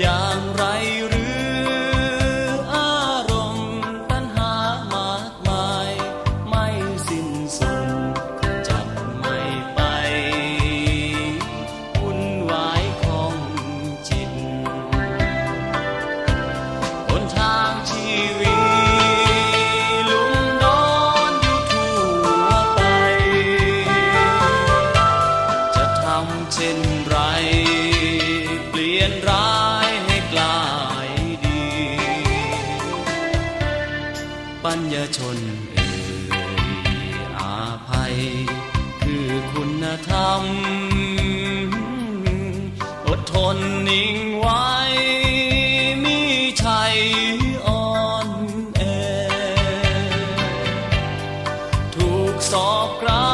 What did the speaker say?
อย่างไรัญญชนเอ่ยอาภัย คือคุณธรรม อดทนนิ่งไว้มีชัยอ่อนแอถูกสอบกรา